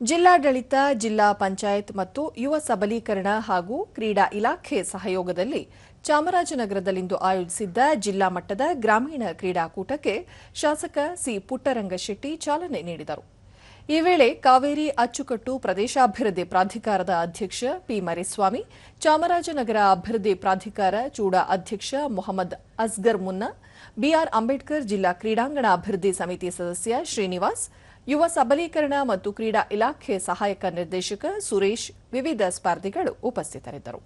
ಜಿಲ್ಲಾಡಳಿತ, ಜಿಲ್ಲಾ ಪಂಚಾಯತ್ ಮತ್ತು ಯುವ ಸಬಲೀಕರಣ ಹಾಗೂ ಕ್ರೀಡಾ ಇಲಾಖೆ ಸಹಯೋಗದಲ್ಲಿ ಚಾಮರಾಜನಗರದಲ್ಲಿಂದು ಆಯೋಜಿಸಿದ್ದ ಜಿಲ್ಲಾ ಮಟ್ಟದ ಗ್ರಾಮೀಣ ಕ್ರೀಡಾಕೂಟಕ್ಕೆ ಶಾಸಕ ಸಿ ಪುಟ್ಟರಂಗಶೆಟ್ಟಿ ಚಾಲನೆ ನೀಡಿದರು. ಈ ವೇಳೆ ಕಾವೇರಿ ಅಚ್ಚುಕಟ್ಟು ಪ್ರದೇಶಾಭಿವೃದ್ಧಿ ಪ್ರಾಧಿಕಾರದ ಅಧ್ಯಕ್ಷ ಪಿ ಮರಿಸ್ವಾಮಿ, ಚಾಮರಾಜನಗರ ಅಭಿವೃದ್ಧಿ ಪ್ರಾಧಿಕಾರ ಚೂಡಾ ಅಧ್ಯಕ್ಷ ಮೊಹಮ್ಮದ್ ಅಸ್ಗರ್ ಮುನ್ನಾ ಬಿಆರ್ ಅಂಬೇಡ್ಕರ್ ಜಿಲ್ಲಾ ಕ್ರೀಡಾಂಗಣ ಅಭಿವೃದ್ಧಿ ಸಮಿತಿ ಸದಸ್ಯ ಶ್ರೀನಿವಾಸ್ ಯುವ ಸಬಲೀಕರಣ ಮತ್ತು ಕ್ರೀಡಾ ಇಲಾಖೆ ಸಹಾಯಕ ನಿರ್ದೇಶಕ ಸುರೇಶ್ ವಿವಿಧ ಸ್ಪರ್ಧಿಗಳು ಉಪಸ್ಥಿತರಿದ್ದರು.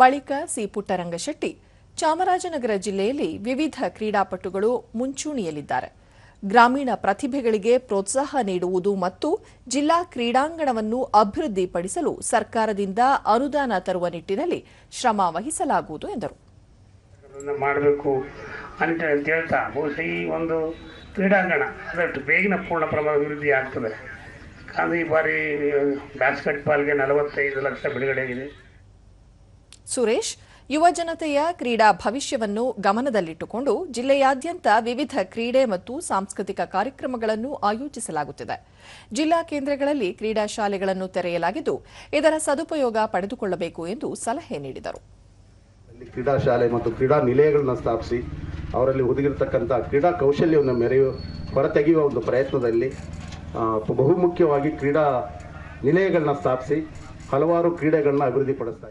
ಬಳಿಕ ಸಿ ಪುಟ್ಟರಂಗಶೆಟ್ಟಿ, ಚಾಮರಾಜನಗರ ಜಿಲ್ಲೆಯಲ್ಲಿ ವಿವಿಧ ಕ್ರೀಡಾಪಟುಗಳು ಮುಂಚೂಣಿಯಲ್ಲಿದ್ದಾರೆ. ಗ್ರಾಮೀಣ ಪ್ರತಿಭೆಗಳಿಗೆ ಪ್ರೋತ್ಸಾಹ ನೀಡುವುದು ಮತ್ತು ಜಿಲ್ಲಾ ಕ್ರೀಡಾಂಗಣವನ್ನು ಅಭಿವೃದ್ಧಿಪಡಿಸಲು ಸರ್ಕಾರದಿಂದ ಅನುದಾನ ತರುವ ನಿಟ್ಟಿನಲ್ಲಿ ಶ್ರಮ ವಹಿಸಲಾಗುವುದು ಎಂದರು. ಮಾಡಬೇಕು ಅಂತ ಅಂತ ಹೇಳ್ತಾ, ಬಹುಶಃ ಈ ಒಂದು ಕ್ರೀಡಾಂಗಣ ಅದಷ್ಟು ಬೇಗನೆ ಪೂರ್ಣ ಪ್ರಮಾಣ ಅಭಿವೃದ್ಧಿ ಆಗ್ತದೆ. ಕಾರಣ ಈ ಬಾರಿ ಬ್ಯಾಸ್ಕೆಟ್ ಬಾಲ್ಗೆ ನಲವತ್ತೈದು ಲಕ್ಷ ಬಿಡುಗಡೆಯಾಗಿದೆ ಸುರೇಶ್, ಯುವ ಜನತೆಯ ಕ್ರೀಡಾ ಭವಿಷ್ಯವನ್ನು ಗಮನದಲ್ಲಿಟ್ಟುಕೊಂಡು ಜಿಲ್ಲೆಯಾದ್ಯಂತ ವಿವಿಧ ಕ್ರೀಡೆ ಮತ್ತು ಸಾಂಸ್ಕೃತಿಕ ಕಾರ್ಯಕ್ರಮಗಳನ್ನು ಆಯೋಜಿಸಲಾಗುತ್ತಿದೆ. ಜಿಲ್ಲಾ ಕೇಂದ್ರಗಳಲ್ಲಿ ಕ್ರೀಡಾ ಶಾಲೆಗಳನ್ನು ತೆರೆಯಲಾಗಿದ್ದು, ಇದರ ಸದುಪಯೋಗ ಪಡೆದುಕೊಳ್ಳಬೇಕು ಎಂದು ಸಲಹೆ ನೀಡಿದರು. ಅಲ್ಲಿ ಕ್ರೀಡಾ ಶಾಲೆ ಮತ್ತು ಕ್ರೀಡಾ ನಿಲಯಗಳನ್ನ ಸ್ಥಾಪಿಸಿ, ಅವರಲ್ಲಿ ಹುದುಗಿರ್ತಕ್ಕಂಥ ಕ್ರೀಡಾ ಕೌಶಲ್ಯವನ್ನು ಮೆರೆಯು, ಹೊರತೆಗೆಯುವ ಒಂದು ಪ್ರಯತ್ನದಲ್ಲಿ ಬಹುಮುಖ್ಯವಾಗಿ ಕ್ರೀಡಾ ನಿಲಯಗಳನ್ನ ಸ್ಥಾಪಿಸಿ, ಹಲವಾರು ಕ್ರೀಡೆಗಳನ್ನ ಅಭಿವೃದ್ಧಿಪಡಿಸ್ತಾ